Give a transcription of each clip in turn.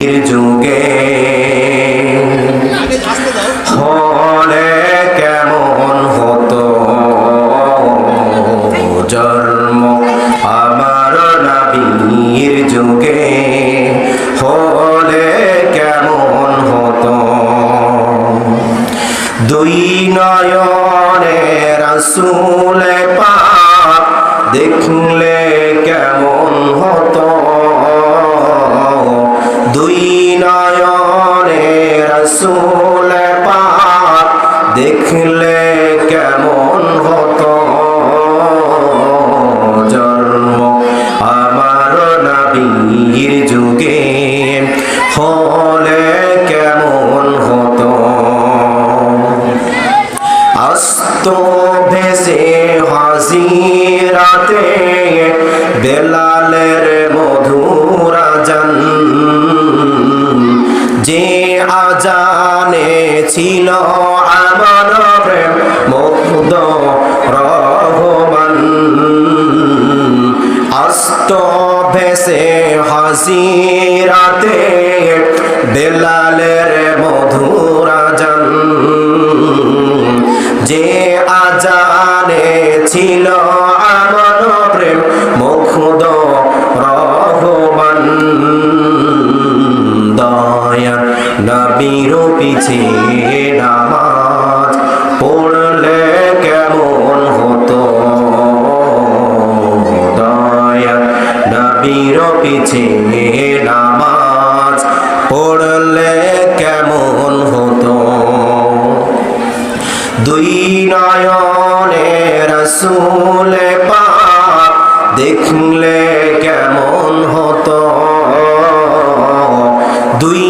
যুগে হলে কেমন হতো? জন্ম আমার নবীর যুগে হলে কেমন হতো? দুই নয়নে রসুলে পাক দেখলে রসুলে ছিল আমার মুগ্ধ রহমান। আস্ত ভেসে হাজিরাতে বেলালের মধুর আজান। যে আজানে ছিল আমার নবীর নামাজ পড়লে কেমন হতো? দয়া নামাজ পড়লে কেমন হতো? দুই নয়নে রসুলে পাক দেখলে কেমন হতো? দুই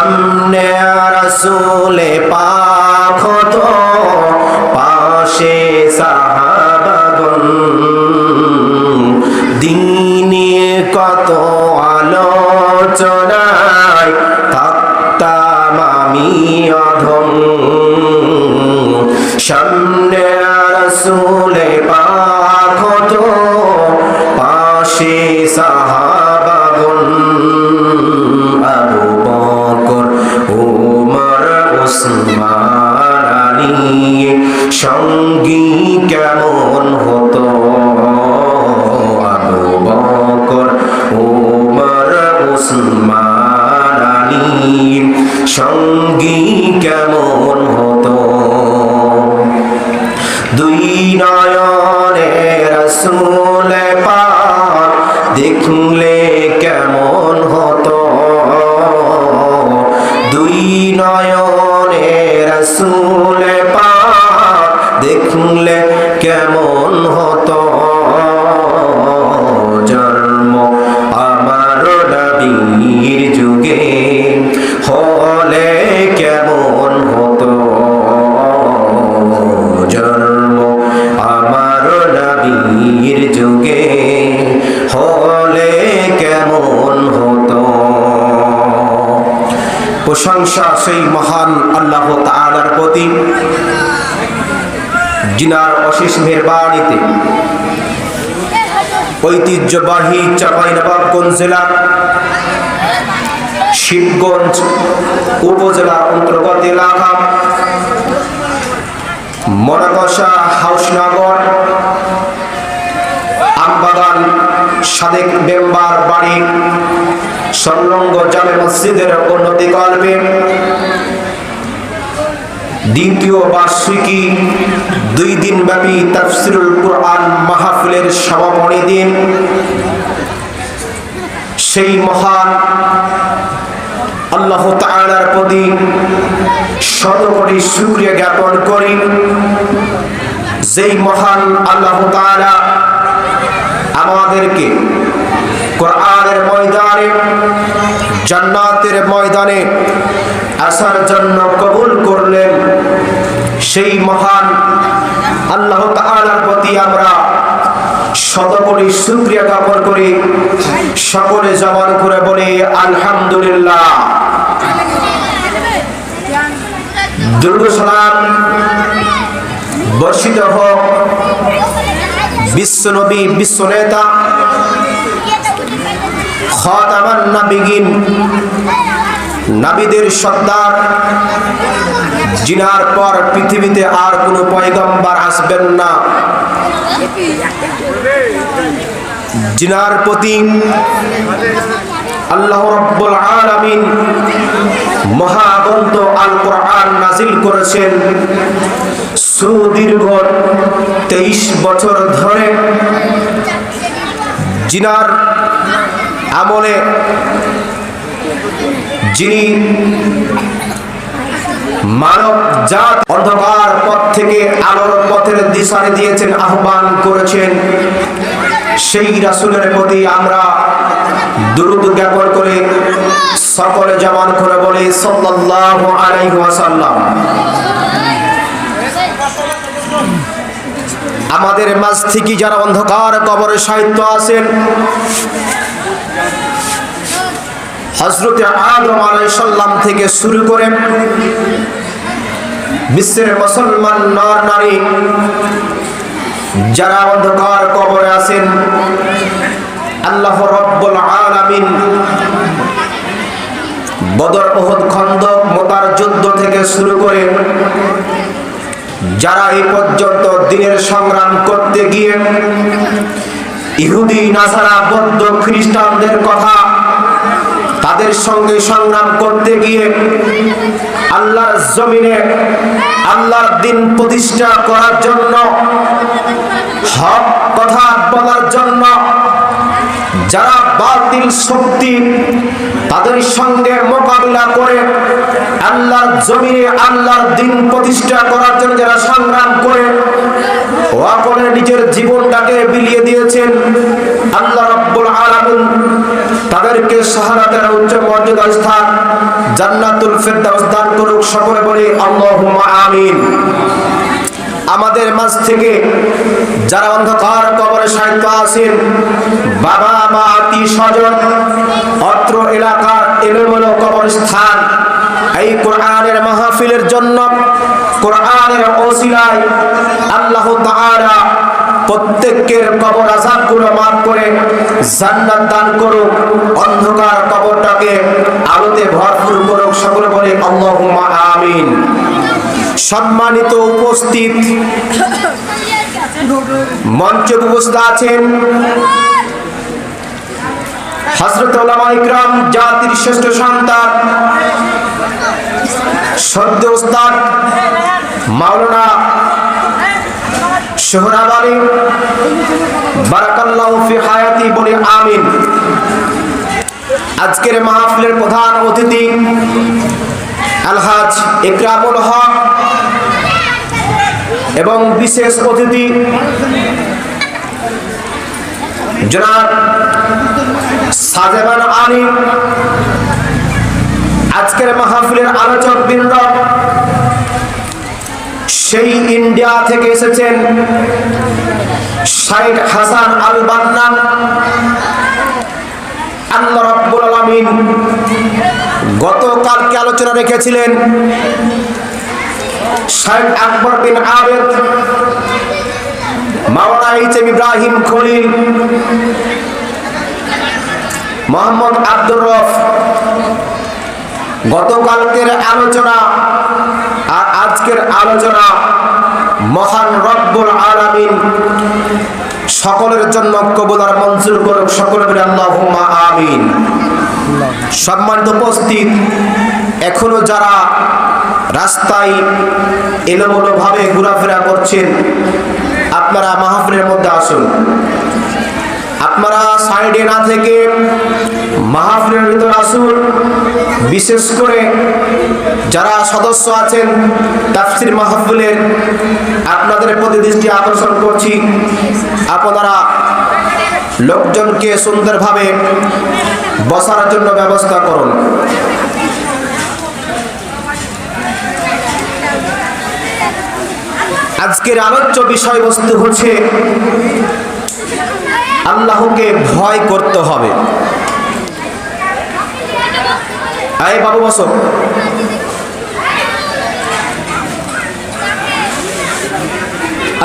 সামনে রসুলে পাখ পাশে সাহাবাগন দিনে কত আলোচনায় থাকতাম আমি অধম। সামনে রসুলে পাশে সাহাবাগন সঙ্গী কেমন হতো? আবু বকর, উমর, উসমান, আলী, সঙ্গী কেমন হতো? দুই নয়নে রসুলে পাক দেখলে কেমন হতো? দুই নয়নে রসুলে সেই মহান আল্লাহ তাআলার প্রতি জিনার অশেষ মেহরবানিতে ঐতিহ্যবাহী চাঁপাইনবাবগঞ্জ জেলা শিবগঞ্জ উপজেলার অন্তর্গত এলাকা মনাকষা হাউসনগর, আমবাগান সাদেক মেম্বার বাড়ি, সংলগ্ন জামে মসজিদের উন্নতি কল্পে দ্বিতীয় বার্ষিকী, দুই দিন ব্যাপী তাফসিরুল কোরআন মাহফিলের সমাপনী দিন। সেই মহান আল্লাহ তাআলার প্রতি কোটি শুকরিয়া জ্ঞাপন করি। যেই মহান আল্লাহ তাআলা আমাদেরকে কোরআনের ময়দানে, জান্নাতের ময়দানে আসার জন্য কবুল করলেন। সেই মহান আল্লাহ প্রতি আমরা শত কোটি শুক্রিয়া জ্ঞাপন করি। সকলে জবান করে বলি, আলহামদুলিল্লাহ। দুর্গ সালাম বর্ষিত হোক। বিশ্বনবী বিশ্বনেতা খতামান নাবিগিন নাবিদের সর্দার, জিনার পর পৃথিবীতে আর কোনো পয়গম্বার আসবেন না। জিনার প্রতি আল্লাহ রব্বুল আলামিন মহাগ্রন্থ আল কোরআন নাজিল করেছেন। সুদীর্ঘ তেইশ বছর ধরে জিনার আমলে যিনি মানব জাত অন্ধকার পথ থেকে আলোর পথের দিশারে দিয়েছেন, আহ্বান করেছেন, সেই রাসুলের প্রতি আমরা দুরুদ জ্ঞাপন করে সকলে জমান করে বলি, সাল্লাল্লাহু আলাইহি ওয়াসাল্লাম। আমাদের মাঝ থেকে যারা অন্ধকার কবরে সাহিত্য আছেন হজরতে আদম আলাইসাল্লাম থেকে শুরু করে বিশ্বের মুসলমান নর নারী যারা অন্ধকার কবরে আছেন, আল্লাহ রব্বুল আলামিন বদর ওহদ খন্দক মোতার যুদ্ধ থেকে শুরু করে যারা এই পর্যন্ত দিনের সংগ্রাম করতে গিয়ে ইহুদি, নাসারা, বৌদ্ধ, খ্রিস্টানদের কথা তাদের সঙ্গে সংগ্রাম করতে গিয়ে আল্লাহর জমিনে আল্লাহর দিন প্রতিষ্ঠা করার জন্য হক কথা বলার জন্য যারা বাতিল শক্তি তাদের সঙ্গে মোকাবিলা করে আল্লাহর জমিনে আল্লাহর দিন প্রতিষ্ঠা করার জন্য যারা সংগ্রাম করে ওয়াপনে নিজের জীবনটাকে বিলিয়ে দিয়েছেন। আল্লাহ রব্বুল আলামিন তাদেরকে শাহাদাতের উচ্চ মর্যাদা স্থান, জান্নাতুল ফেরদাউস দান করুক সকলে বলি, আল্লাহুম্মা আমিন। আমাদের মাঝ থেকে যারা অন্ধকার কবরে সাহিত্য আছেন, বাবা, মা আত্মীয় স্বজন অত্র এলাকার এলোমেলো কবরস্থান, এই কোরআনের মাহফিলের জন্য, কোরআনের ওসিলায় আল্লাহ তাআলা প্রত্যেকের কবর আজাবগুলো মাফ করে জান্নাত দান করুক, অন্ধকার কবরটাকে আলোতে ভরপুর করুক, সকলে বলে আল্লাহুম্মা আমিন। সম্মানিত উপস্থিত মঞ্চে উপস্থিত আছেন হজরত ইকরাম, জাতির শ্রেষ্ঠ সন্তান, সদ্য ওস্তাদ মাওলানা সোহরাব আলী বারাকাল্লাহু ফি হায়াতি, বলে আমিন। আজকের মাহফিলের প্রধান অতিথি আলহাজ ইকরামুল হক এবং বিশেষ অতিথি জনাব সাজেবান আলী। আজকের মাহফিলের আলোচক বৃন্দ সেই ইন্ডিয়া থেকে এসেছেন শাইখ হাসান আল বান্নান আল্লাহ রাব্বুল আলামিন গতকালকে আলোচনা রেখেছিলেন শাইখ আকবর বিন আবেদ, মাওলানা এইচ এম ইব্রাহিম খলিল, মোহাম্মদ আব্দুর রফ। গতকালকের আলোচনা আর আজকের আলোচনা মহান রব্বুল আলামিন সকলের জন্য কবুল আর মঞ্জুর করুক। সকলে বলে আল্লাহুম্মা আমিন। সম্মানিত উপস্থিত, এখনও যারা রাস্তায় এলোমেলো ভাবে ঘোরাফেরা করছেন, আপনারা মাহফিলের মধ্যে আসুন। আপনারা সাইডে না থেকে মাহফিলের ভিতর আসুন। বিশেষ করে যারা সদস্য আছেন তাফসির মাহফিলের আপনাদের প্রতি দৃষ্টি আকর্ষণ করছি। আপনারা লোকজনকে সুন্দরভাবে বসার জন্য ব্যবস্থা করুন। আজকের আলোচ্য বিষয়বস্তু হচ্ছে আল্লাহকে ভয় করতে হবে। আয় বাবু বসো।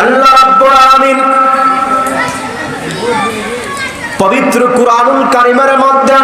আল্লাহ রাব্বুল আলামিন পবিত্র কুরআনুল কারিমের মধ্যে